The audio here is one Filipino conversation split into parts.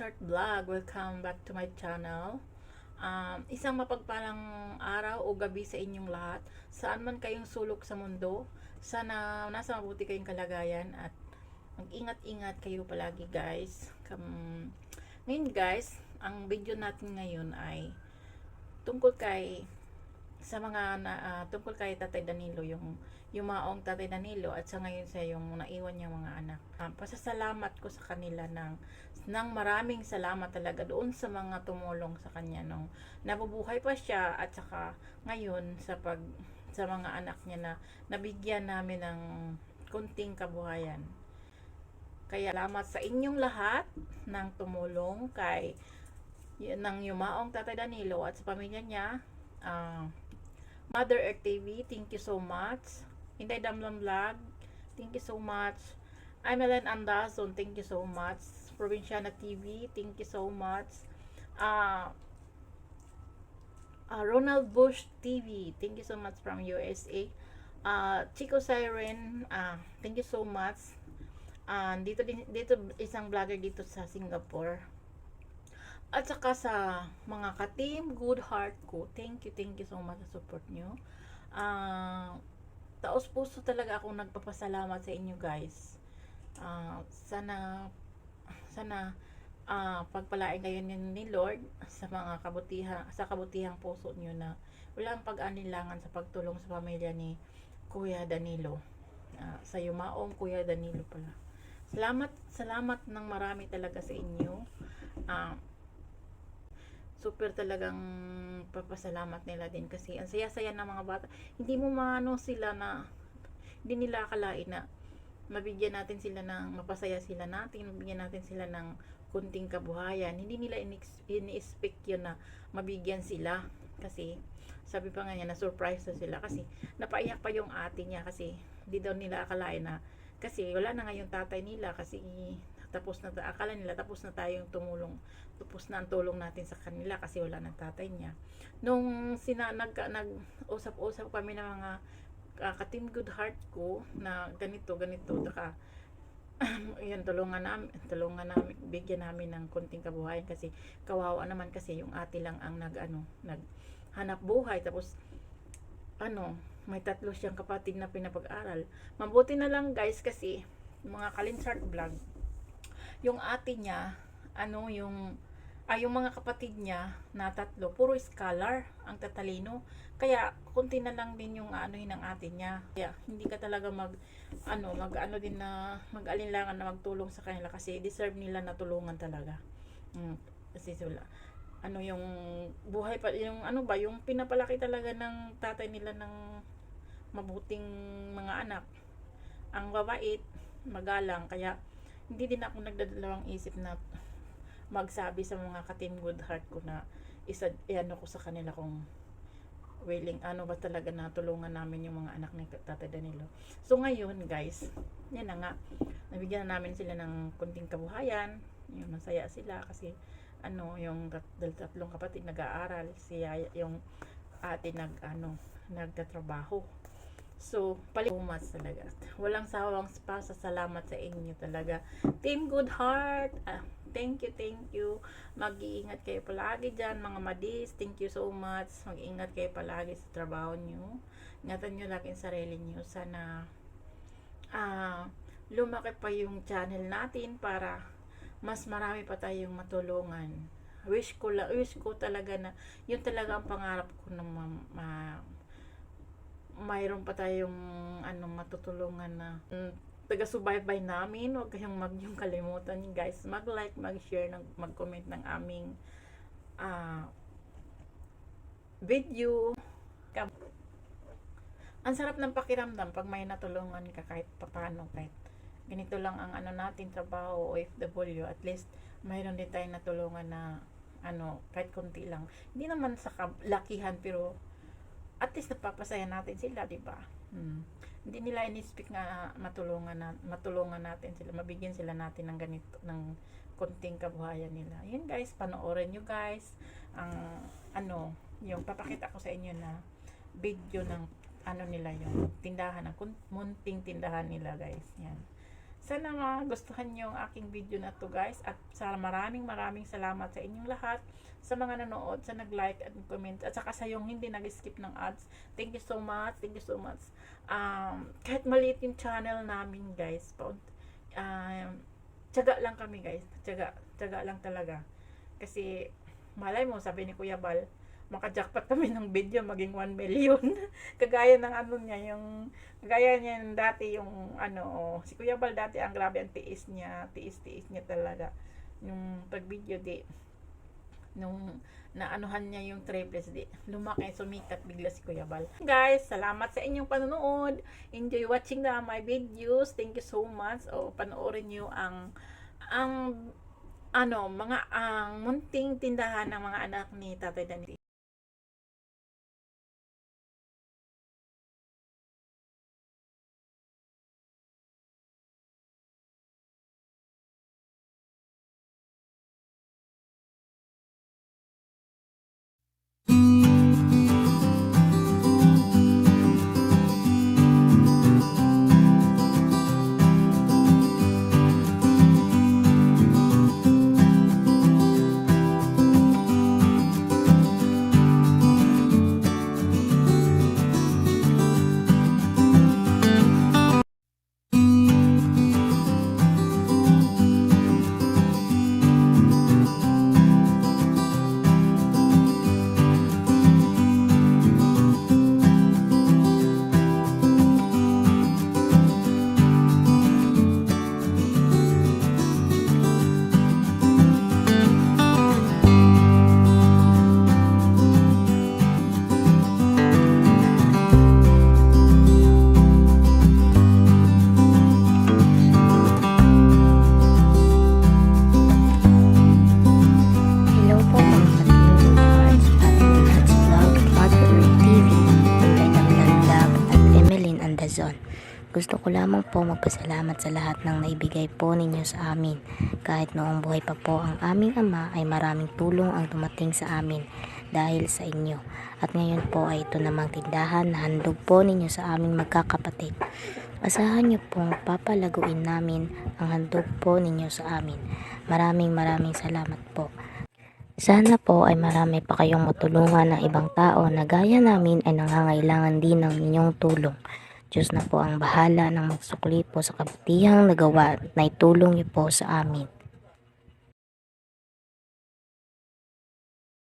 Kalinsart Vlog. Welcome back to my channel. Um, isang mapagpalang araw o gabi sa inyong lahat. Saan man kayong sulok sa mundo, sana nasa mabuti kayong kalagayan at mag-ingat-ingat kayo palagi guys. Kam ngayon guys, ang video natin ngayon ay tungkol kay sa mga na, ah, tungkol kay Tatay Danilo yung yung maong Tatay Danilo at sa ngayon sa yung naiwan niyang mga anak. Um, pasasalamat ko sa kanila ng ng maraming salamat talaga doon sa mga tumulong sa kanya nung nabubuhay pa siya at saka ngayon sa pag sa mga anak niya na nabigyan namin ng kunting kabuhayan. Kaya salamat sa inyong lahat ng tumulong kay ng yumaong Tatay Danilo at sa pamilya niya. Ah, Mother Earth TV, thank you so much. Hinday Damlam Vlog, thank you so much. I'm Ellen Andazon, thank you so much. Provinciana TV, thank you so much. Ah, ah, Ronald Bush TV, thank you so much from USA. Ah, Chico Siren, ah, thank you so much. Ah, dito dito isang vlogger dito sa Singapore. At saka sa mga ka-team Good Heart ko, thank you, thank you so much sa support nyo. Ah, taos puso talaga ako nagpapasalamat sa inyo guys. Ah, sana sana ah, pagpalain kayo ni, ni Lord sa mga kabutihan sa kabutihang puso nyo na walang pag-anilangan sa pagtulong sa pamilya ni Kuya Danilo. Ah, sa yumaong Kuya Danilo pala. Salamat, salamat ng marami talaga sa inyo. Ah, super talagang papasalamat nila din kasi ang saya-saya ng mga bata. Hindi mo maano sila na hindi nila akalain na mabigyan natin sila ng mapasaya sila natin, mabigyan natin sila ng kunting kabuhayan. Hindi nila ini-expect yun na mabigyan sila kasi sabi pa nga niya na surprise na sila kasi napaiyak pa yung ate niya kasi hindi daw nila akalain na kasi wala na nga yung tatay nila kasi tapos na akala nila tapos na tayong tumulong tapos na ang tulong natin sa kanila kasi wala ng tatay niya. Nung sina nag, nag usap-usap kami ng mga uh, ka-team good heart ko na ganito ganito taka yan tulungan namin tulungan namin bigyan namin ng konting kabuhayan kasi kawawa naman kasi yung ate lang ang nag ano nag hanap buhay. Tapos ano may tatlo siyang kapatid na pinapag-aral. Mabuti na lang guys kasi mga kalinsart vlog yung ate niya, ano yung ay yung mga kapatid niya na tatlo, puro scholar ang tatalino. Kaya kunti na lang din yung ano ng ate niya. Kaya hindi ka talaga mag ano, mag ano din na mag-alinlangan na magtulong sa kanila kasi deserve nila na tulungan talaga. Mm, kasi sila ano yung buhay pa yung ano ba yung pinapalaki talaga ng tatay nila ng mabuting mga anak ang babait magalang kaya hindi din ako nagdadalawang isip na magsabi sa mga ka-team good heart ko na isa ano ko sa kanila kung willing ano ba talaga na tulungan namin yung mga anak ni Tata Danilo. So ngayon guys, yan na nga nabigyan na namin sila ng kunting kabuhayan, yung masaya sila kasi ano yung tatlong kapatid nag-aaral, siya yung ate nag ano nagtatrabaho. So, palimumas talaga. Walang sawang pa sa salamat sa inyo talaga. Team Good Heart, ah, thank you, thank you. Mag-iingat kayo palagi dyan, mga madis. Thank you so much. Mag-iingat kayo palagi sa trabaho nyo. Ingatan nyo lagi ang sarili nyo. Sana ah, lumaki pa yung channel natin para mas marami pa tayong matulungan. Wish ko, la, wish ko talaga na yun talaga ang pangarap ko na ma, ma- mayroon pa tayong ano matutulungan na mm, taga-subaybay namin. Huwag kayong mag yung kalimutan guys. Mag-like, mag-share, mag-comment ng aming ah, video. Ang sarap ng pakiramdam pag may natulungan ka kahit papano, kahit ganito lang ang ano natin trabaho OFW at least mayroon din tayong natulungan na ano kahit konti lang hindi naman sa lakihan pero at least napapasaya natin sila, di ba? Hmm. Hindi nila in-expect nga matulungan na matulungan natin sila, mabigyan sila natin ng ganito ng konting kabuhayan nila. Yun guys, panoorin nyo guys ang ano, yung papakita ko sa inyo na video ng ano nila yung tindahan ng munting tindahan nila guys. Yan. Sana magustuhan niyo ang aking video na to guys at sa maraming maraming salamat sa inyong lahat sa mga nanood, sa nag-like at comment at saka sa yung hindi nag-skip ng ads. Thank you so much. Thank you so much. Um, kahit maliit yung channel namin guys, paun- um, tiyaga lang kami guys. Tiyaga, tiyaga lang talaga. Kasi malay mo, sabi ni Kuya Bal, makajackpot kami ng video maging 1 million. kagaya ng ano niya, yung kagaya niya yung dati yung ano, si Kuya Bal dati ang grabe ang tiis niya, tiis-tiis niya talaga. Yung pag video di nung naanuhan niya yung triples di lumaki sumikat bigla si Kuya Bal. Guys, salamat sa inyong panonood. Enjoy watching na my videos. Thank you so much. O panoorin niyo ang ang ano, mga ang munting tindahan ng mga anak ni Tatay Danilo. Andazon. Gusto ko lamang po magpasalamat sa lahat ng naibigay po ninyo sa amin. Kahit noong buhay pa po ang aming ama ay maraming tulong ang dumating sa amin dahil sa inyo. At ngayon po ay ito namang tindahan na handog po ninyo sa aming magkakapatid. Asahan niyo pong papalaguin namin ang handog po ninyo sa amin. Maraming maraming salamat po. Sana po ay marami pa kayong matulungan ng ibang tao na gaya namin ay nangangailangan din ng inyong tulong. Diyos na po ang bahala ng magsukli po sa kabutihang nagawa na itulong niyo po sa amin.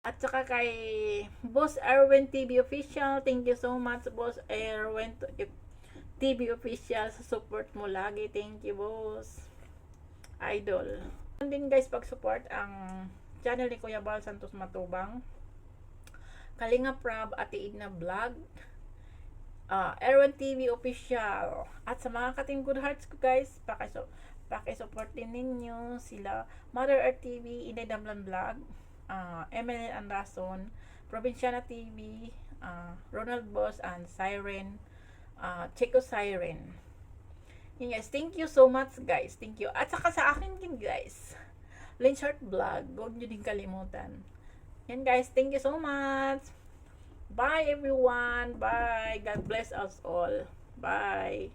At saka kay Boss Erwin TV Official, thank you so much Boss Erwin TV Official sa support mo lagi. Thank you, Boss. Idol. Din guys pag-support ang channel ni Kuya Bal Santos Matubang. Kalinga Prab at Idna Vlog. Uh, Erwin TV Official. At sa mga kating good hearts ko guys, pakiso pakisupport din ninyo sila Mother Earth TV, Inay Damlan Vlog, uh, Emily Andason, Provinciana TV, uh, Ronald Boss, and Siren, uh, Chico Siren. Yun guys, thank you so much guys. Thank you. At saka sa akin din guys, Linshart Vlog, huwag nyo din kalimutan. Yan guys, thank you so much. Bye everyone. Bye. God bless us all. Bye.